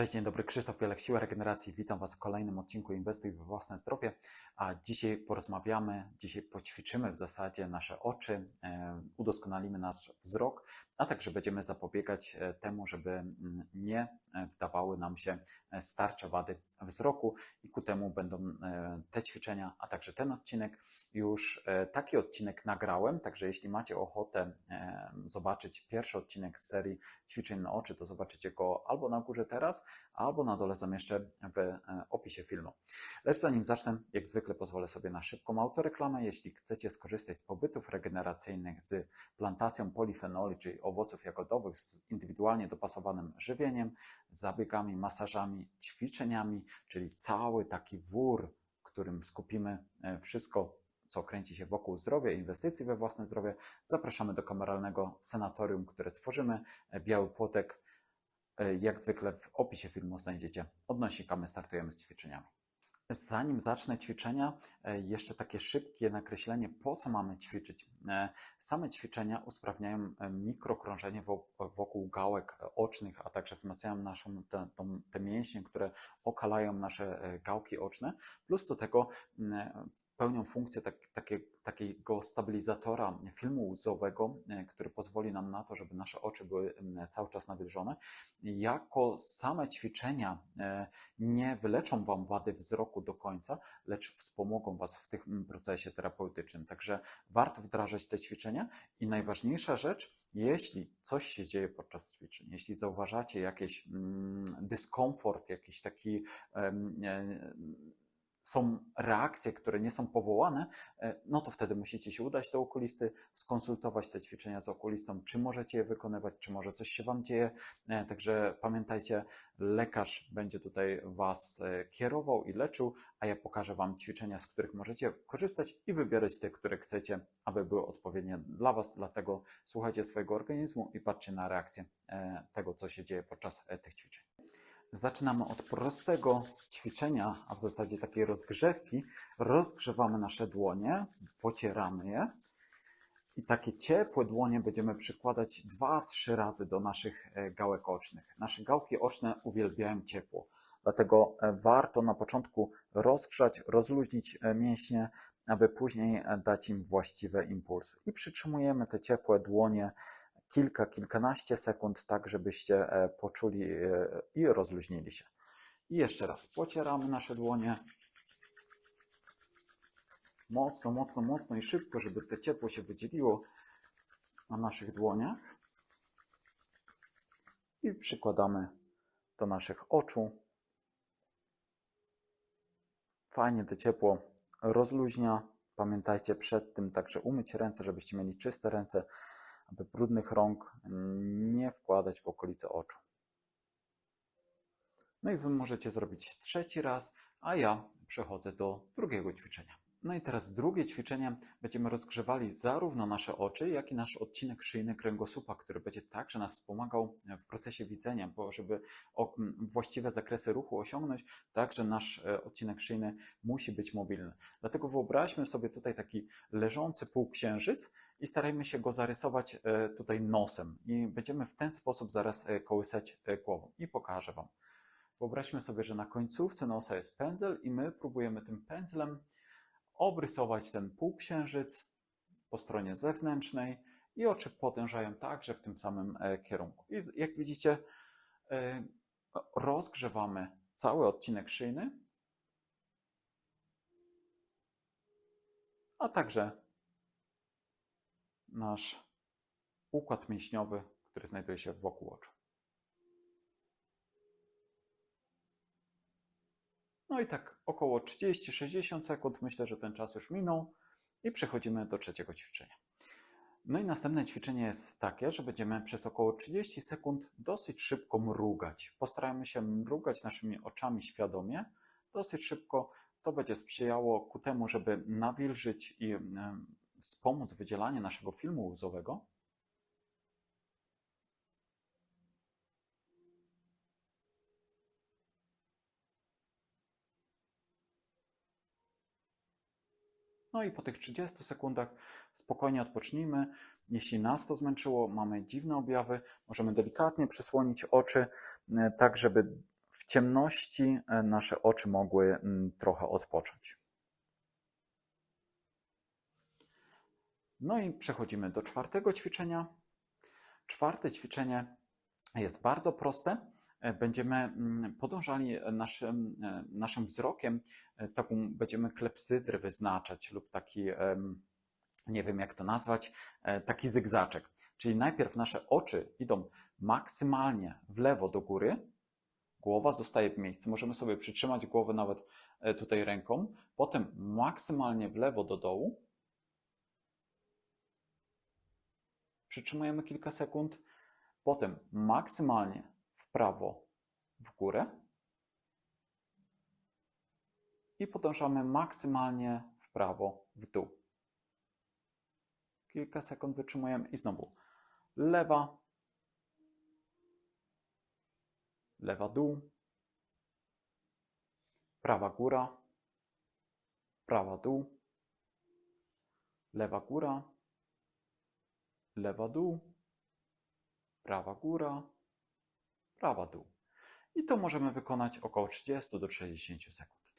Cześć, dzień dobry, Krzysztof Pielek, Siła Regeneracji. Witam Was w kolejnym odcinku Inwestuj we własne zdrowie. A dzisiaj porozmawiamy, dzisiaj poćwiczymy w zasadzie nasze oczy, udoskonalimy nasz wzrok, a także będziemy zapobiegać e, temu, żeby mm, nie e, wdawały nam się starcze wady wzroku i ku temu będą te ćwiczenia, a także ten odcinek. Już taki odcinek nagrałem, także jeśli macie ochotę zobaczyć pierwszy odcinek z serii ćwiczeń na oczy, to zobaczycie go albo na górze teraz, albo na dole zamieszczę w e, opisie filmu. Lecz zanim zacznę, jak zwykle pozwolę sobie na szybką autoreklamę. Jeśli chcecie skorzystać z pobytów regeneracyjnych z plantacją polifenoli, czyli owoców jagodowych z indywidualnie dopasowanym żywieniem, zabiegami, masażami, ćwiczeniami, czyli cały taki wór, którym skupimy e, wszystko, co kręci się wokół zdrowia, inwestycji we własne zdrowie, zapraszamy do kameralnego senatorium, które tworzymy. E, Biały Płotek E, jak zwykle w opisie filmu znajdziecie odnośnik, my startujemy z ćwiczeniami. Zanim zacznę ćwiczenia, jeszcze takie szybkie nakreślenie, po co mamy ćwiczyć. E, same ćwiczenia usprawniają mikrokrążenie wokół gałek ocznych, a także wzmacniają naszą, te, te mięśnie, które okalają nasze gałki oczne, plus do tego pełnią funkcję tak, takie, takiego stabilizatora filmu łzowego, e, który pozwoli nam na to, żeby nasze oczy były cały czas nawilżone. Jako same ćwiczenia e, nie wyleczą Wam wady wzroku do końca, lecz wspomogą Was w tym procesie terapeutycznym. Także warto wdrażać te ćwiczenia? I najważniejsza rzecz, jeśli coś się dzieje podczas ćwiczeń, jeśli zauważacie jakiś mm, dyskomfort, jakiś taki e, są reakcje, które nie są powołane, e, no to wtedy musicie się udać do okulisty, skonsultować te ćwiczenia z okulistą, czy możecie je wykonywać, czy może coś się Wam dzieje. E, także pamiętajcie, lekarz będzie tutaj Was e, kierował i leczył, a ja pokażę Wam ćwiczenia, z których możecie korzystać i wybierać te, które chcecie, aby były odpowiednie dla Was. Dlatego słuchajcie swojego organizmu i patrzcie na reakcję tego, co się dzieje podczas tych ćwiczeń. Zaczynamy od prostego ćwiczenia, a w zasadzie takiej rozgrzewki. Rozgrzewamy nasze dłonie, pocieramy je i takie ciepłe dłonie będziemy przykładać 2-3 razy do naszych e, gałek ocznych. Nasze gałki oczne uwielbiają ciepło, dlatego e, warto na początku rozgrzać, rozluźnić e, mięśnie, aby później dać im właściwe impulsy. I przytrzymujemy te ciepłe dłonie kilka, kilkanaście sekund, tak żebyście e, poczuli e, i rozluźnili się. I jeszcze raz pocieramy nasze dłonie. Mocno, mocno, mocno i szybko, żeby to ciepło się wydzieliło na naszych dłoniach. I przykładamy do naszych oczu. Fajnie to ciepło rozluźnia. Pamiętajcie przed tym także umyć ręce, żebyście mieli czyste ręce aby brudnych rąk nie wkładać w okolice oczu. No i Wy możecie zrobić trzeci raz, a ja przechodzę do drugiego ćwiczenia. No i teraz drugie ćwiczenie. Będziemy rozgrzewali zarówno nasze oczy, jak i nasz odcinek szyjny kręgosłupa, który będzie także nas wspomagał w procesie widzenia, bo żeby właściwe zakresy ruchu osiągnąć, także nasz e, odcinek szyjny musi być mobilny. Dlatego wyobraźmy sobie tutaj taki leżący półksiężyc i starajmy się go zarysować e, tutaj nosem. I będziemy w ten sposób zaraz e, kołysać głową. I pokażę Wam. Wyobraźmy sobie, że na końcówce nosa jest pędzel i my próbujemy tym pędzlem obrysować ten półksiężyc po stronie zewnętrznej i oczy podążają także w tym samym e, kierunku. I jak widzicie, e, rozgrzewamy cały odcinek szyjny, a także nasz układ mięśniowy, który znajduje się wokół oczu. No i tak około 30-60 sekund, myślę, że ten czas już minął i przechodzimy do trzeciego ćwiczenia. No i następne ćwiczenie jest takie, że będziemy przez około 30 sekund dosyć szybko mrugać. Postarajmy się mrugać naszymi oczami świadomie, dosyć szybko. To będzie sprzyjało ku temu, żeby nawilżyć i wspomóc wydzielanie naszego filmu łzowego. No i po tych 30 sekundach spokojnie odpocznijmy. Jeśli nas to zmęczyło, mamy dziwne objawy, możemy delikatnie przysłonić oczy, e, tak żeby ciemności e, nasze oczy mogły trochę odpocząć. No i przechodzimy do czwartego ćwiczenia. Czwarte ćwiczenie jest bardzo proste. E, będziemy mm, podążali naszym, e, naszym wzrokiem, taką będziemy klepsydrę wyznaczać lub taki, nie wiem jak to nazwać, taki zygzaczek. Czyli najpierw nasze oczy idą maksymalnie w lewo do góry, głowa zostaje w miejscu. Możemy sobie przytrzymać głowę nawet e, tutaj ręką, potem maksymalnie w lewo do dołu. Przytrzymujemy kilka sekund, potem maksymalnie prawo w górę i podążamy maksymalnie w prawo w dół. Kilka sekund wytrzymujemy i znowu lewa, lewa dół, prawa góra, prawa dół, lewa góra, lewa dół, prawa góra, prawa dół. I to możemy wykonać około 30 do 60 sekund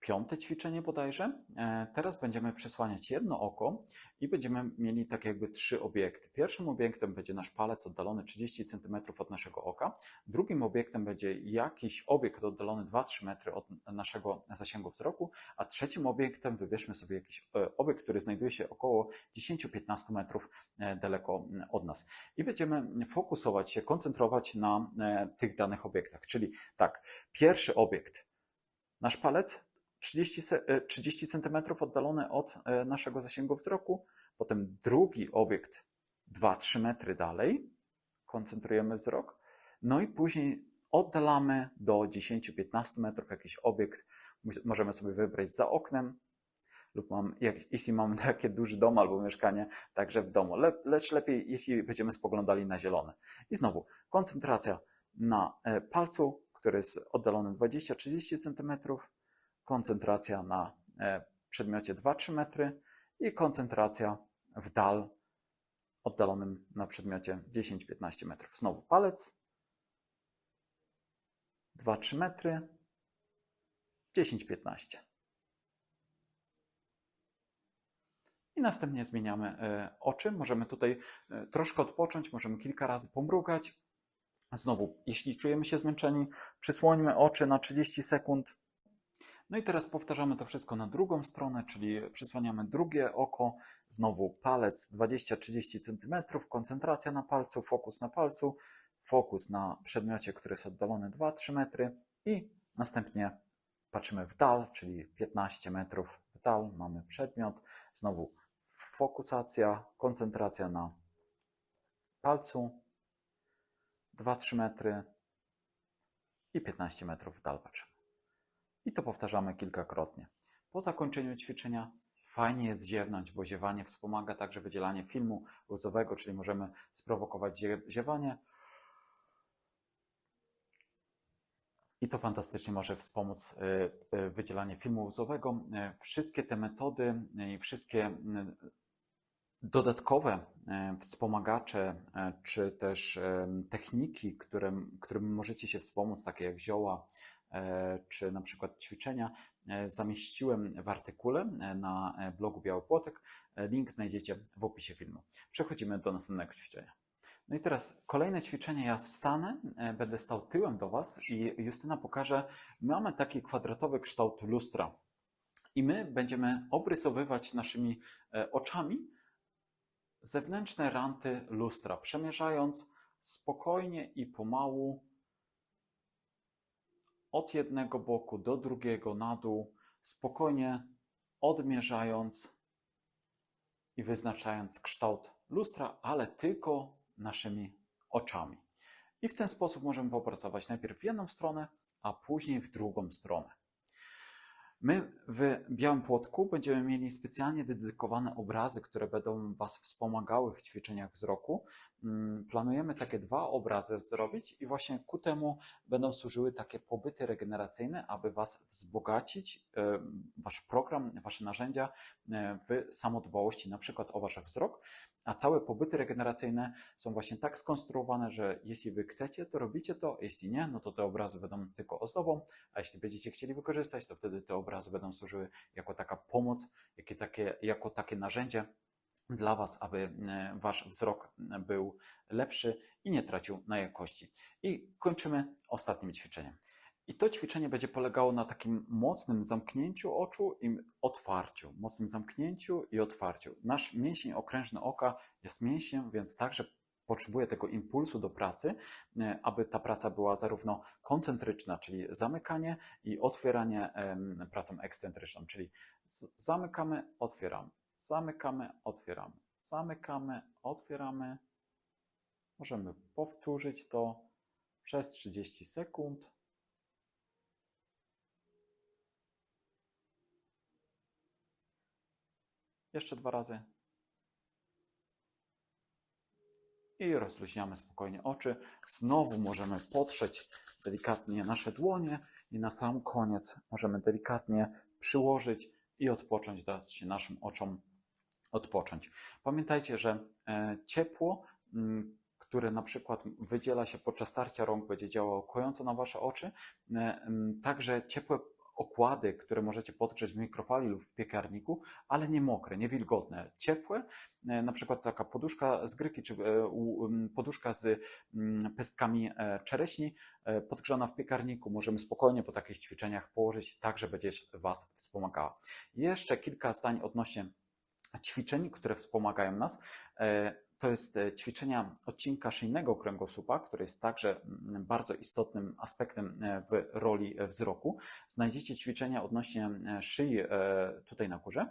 piąte ćwiczenie bodajże. E, teraz będziemy przesłaniać jedno oko i będziemy mieli tak jakby trzy obiekty. Pierwszym obiektem będzie nasz palec oddalony 30 cm od naszego oka. Drugim obiektem będzie jakiś obiekt oddalony 2-3 metry od naszego zasięgu wzroku, a trzecim obiektem wybierzmy sobie jakiś e, obiekt, który znajduje się około 10-15 metrów e, daleko od nas. I będziemy fokusować się, koncentrować na tych danych obiektach. Czyli tak, pierwszy obiekt, nasz palec 30, 30 cm oddalony od e, naszego zasięgu wzroku, potem drugi obiekt 2-3 metry dalej, koncentrujemy wzrok, no i później oddalamy do 10-15 metrów jakiś obiekt, możemy sobie wybrać za oknem, lub mam, jak, jeśli mamy takie duży dom albo mieszkanie, także w domu. Le, lecz lepiej, jeśli będziemy spoglądali na zielone. I znowu, koncentracja na e, palcu, który jest oddalony 20-30 cm, koncentracja na e, przedmiocie 2-3 metry i koncentracja w dal oddalonym na przedmiocie 10-15 metrów. Znowu palec, 2-3 metry, 10-15. I następnie zmieniamy e, oczy. Możemy tutaj e, troszkę odpocząć, możemy kilka razy pomrugać. Znowu, jeśli czujemy się zmęczeni, przysłońmy oczy na 30 sekund no i teraz powtarzamy to wszystko na drugą stronę, czyli przysłaniamy drugie oko, znowu palec 20-30 cm, koncentracja na palcu, fokus na palcu, fokus na przedmiocie, który jest oddalony 2-3 metry i następnie patrzymy w dal, czyli 15 metrów w dal, mamy przedmiot, znowu fokusacja, koncentracja na palcu, 2-3 metry i 15 metrów w dal patrzymy. I to powtarzamy kilkakrotnie. Po zakończeniu ćwiczenia fajnie jest ziewnąć, bo ziewanie wspomaga także wydzielanie filmu łzowego, czyli możemy sprowokować ziewanie. I to fantastycznie może wspomóc y, y, wydzielanie filmu łzowego. Y, wszystkie te metody i wszystkie dodatkowe wspomagacze, czy też techniki, którym, którym możecie się wspomóc, takie jak zioła, czy na przykład ćwiczenia e, zamieściłem w artykule e, na blogu Biały Płotek. Link znajdziecie w opisie filmu. Przechodzimy do następnego ćwiczenia. No i teraz kolejne ćwiczenie. Ja wstanę, będę stał tyłem do Was i Justyna pokaże. Mamy taki kwadratowy kształt lustra. I my będziemy obrysowywać naszymi oczami zewnętrzne ranty lustra, przemierzając spokojnie i pomału od jednego boku do drugiego na dół, spokojnie odmierzając i wyznaczając kształt lustra, ale tylko naszymi oczami. I w ten sposób możemy popracować najpierw w jedną stronę, a później w drugą stronę. My w Białym Płotku będziemy mieli specjalnie dedykowane obrazy, które będą Was wspomagały w ćwiczeniach wzroku. Mm, Planujemy takie dwa obrazy zrobić i właśnie ku temu będą służyły takie pobyty regeneracyjne, aby Was wzbogacić, e, Wasz program, Wasze narzędzia e, w samodbałości, na przykład o Wasz wzrok. A całe pobyty regeneracyjne są właśnie tak skonstruowane, że jeśli Wy chcecie, to robicie to, jeśli nie, no to te obrazy będą tylko ozdobą, a jeśli będziecie chcieli wykorzystać, to wtedy te obrazy będą służyły jako taka pomoc, jakie takie, jako takie narzędzie dla Was, aby e, Wasz wzrok był lepszy i nie tracił na jakości. I kończymy ostatnim ćwiczeniem. I to ćwiczenie będzie polegało na takim mocnym zamknięciu oczu i otwarciu. Mocnym zamknięciu i otwarciu. Nasz mięsień okrężny oka jest mięsiem, więc także potrzebuje tego impulsu do pracy, e, aby ta praca była zarówno koncentryczna, czyli zamykanie, i otwieranie pracą ekscentryczną, czyli zamykamy, otwieramy, zamykamy, otwieramy, zamykamy, otwieramy. Możemy powtórzyć to przez 30 sekund. Jeszcze dwa razy. I rozluźniamy spokojnie oczy. Znowu możemy potrzeć delikatnie nasze dłonie i na sam koniec możemy delikatnie przyłożyć i odpocząć, dać naszym oczom odpocząć. Pamiętajcie, że e, ciepło, m, które na przykład wydziela się podczas starcia rąk, będzie działało kojąco na Wasze oczy. E, Także ciepłe okłady, które możecie podgrzeć w mikrofali lub w piekarniku, ale nie mokre, nie wilgotne, ciepłe, e, na przykład taka poduszka z gryki, czy e, poduszka z mm, pestkami e, czereśni, podgrzana w piekarniku, możemy spokojnie po takich ćwiczeniach położyć, tak, że będzie Was wspomagała. Jeszcze kilka zdań odnośnie ćwiczeń, które wspomagają nas. To jest e, ćwiczenia odcinka szyjnego kręgosłupa, które jest także mm, bardzo istotnym aspektem e, w roli e, wzroku. Znajdziecie ćwiczenia odnośnie szyi tutaj na górze,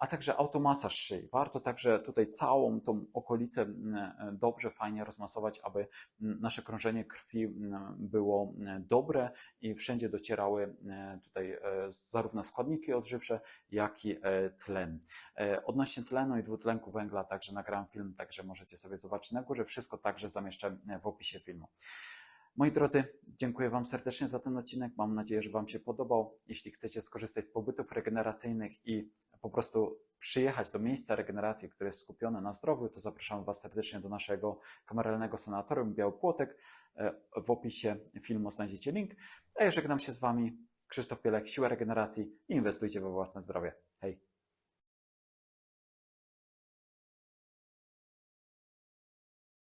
a także automasaż szyi. Warto także tutaj całą tą okolicę mm, e, dobrze, fajnie rozmasować, aby mm, nasze krążenie krwi mm, było e, dobre i wszędzie docierały e, tutaj zarówno składniki odżywcze, jak i tlen. Odnośnie tlenu i dwutlenku węgla także nagrałem film, także możecie sobie zobaczyć na górze. Wszystko także zamieszczę w opisie filmu. Moi drodzy, dziękuję Wam serdecznie za ten odcinek. Mam nadzieję, że Wam się podobał. Jeśli chcecie skorzystać z pobytów regeneracyjnych i po prostu przyjechać do miejsca regeneracji, które jest skupione na zdrowiu, to zapraszam Was serdecznie do naszego kameralnego sanatorium Biały Płotek. E, W opisie filmu znajdziecie link. A ja żegnam się z Wami. Krzysztof Pielek, Siła Regeneracji i inwestujcie we własne zdrowie. Hej!